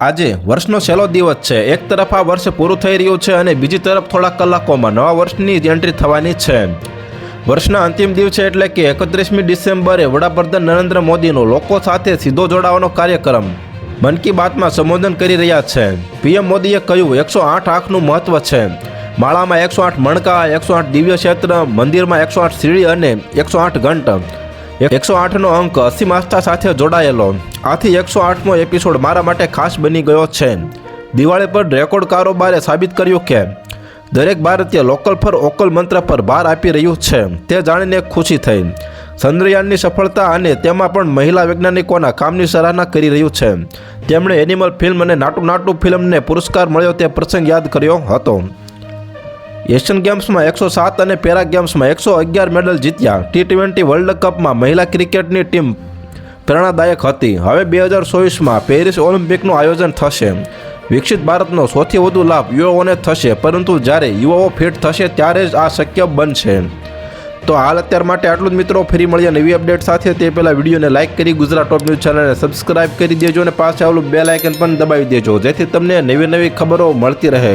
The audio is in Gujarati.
આજે વર્ષનો છેલ્લો દિવસ છે. એક તરફ આ વર્ષ પૂરું થઈ રહ્યું છે અને બીજી તરફ થોડા કલાકોમાં નવા વર્ષની એન્ટ્રી થવાની છે. વર્ષના અંતિમ દિવસે એટલે કે એકત્રીસમી ડિસેમ્બરે વડાપ્રધાન નરેન્દ્ર મોદીનો લોકો સાથે સીધો જોડાવાનો કાર્યક્રમ મન કી બાતમાં સંબોધન કરી રહ્યા છે. પીએમ મોદીએ કહ્યું, એકસો આઠ આંખનું મહત્વ છે. માળામાં એકસો આઠ મણકા, એકસો આઠ દિવ્ય ક્ષેત્ર, મંદિરમાં એકસો આઠ સીડી અને એકસો આઠ ઘંટ. એકસો આઠનો અંક અસીમ આસ્થા સાથે જોડાયેલો. આથી એકસો આઠમો એપિસોડ મારા માટે ખાસ બની ગયો છે. દિવાળી પર રેકોર્ડ કારોબારે સાબિત કર્યું કે, દરેક ભારતીય લોકલ ફર ઓકલ મંત્ર પર ભાર આપી રહ્યું છે, તે જાણીને ખુશી થઈ. ચંદ્રયાનની સફળતા અને તેમાં પણ મહિલા વૈજ્ઞાનિકોના કામની સરાહના કરી રહ્યું છે. તેમણે એનિમલ ફિલ્મ અને નાટુ નાટુ ફિલ્મને પુરસ્કાર મળ્યો તે પ્રસંગ યાદ કર્યો હતો. એશિયન ગેમ્સમાં એકસો સાત અને પેરા ગેમ્સમાં એકસો અગિયાર મેડલ જીત્યા. ટી ટ્વેન્ટી વર્લ્ડ કપમાં મહિલા ક્રિકેટની ટીમ પ્રેરણાદાયક હતી. હવે બે હજાર ચોવીસમાં પેરિસ ઓલિમ્પિકનું આયોજન થશે. વિકસિત ભારતનો સૌથી વધુ લાભ યુવાઓને થશે, પરંતુ જ્યારે યુવાઓ ફિટ થશે ત્યારે જ આ શક્ય બનશે. તો હાલ અત્યાર માટે આટલું જ મિત્રો, ફરી મળીએ નવી અપડેટ સાથે. તે પહેલાં વિડીયોને લાઇક કરી ગુજરાત ટોપ ન્યૂઝ ચેનલને સબસ્ક્રાઇબ કરી દેજો અને પાસે આવેલું બે લાઇકન પણ દબાવી દેજો, જેથી તમને નવી નવી ખબરો મળતી રહે.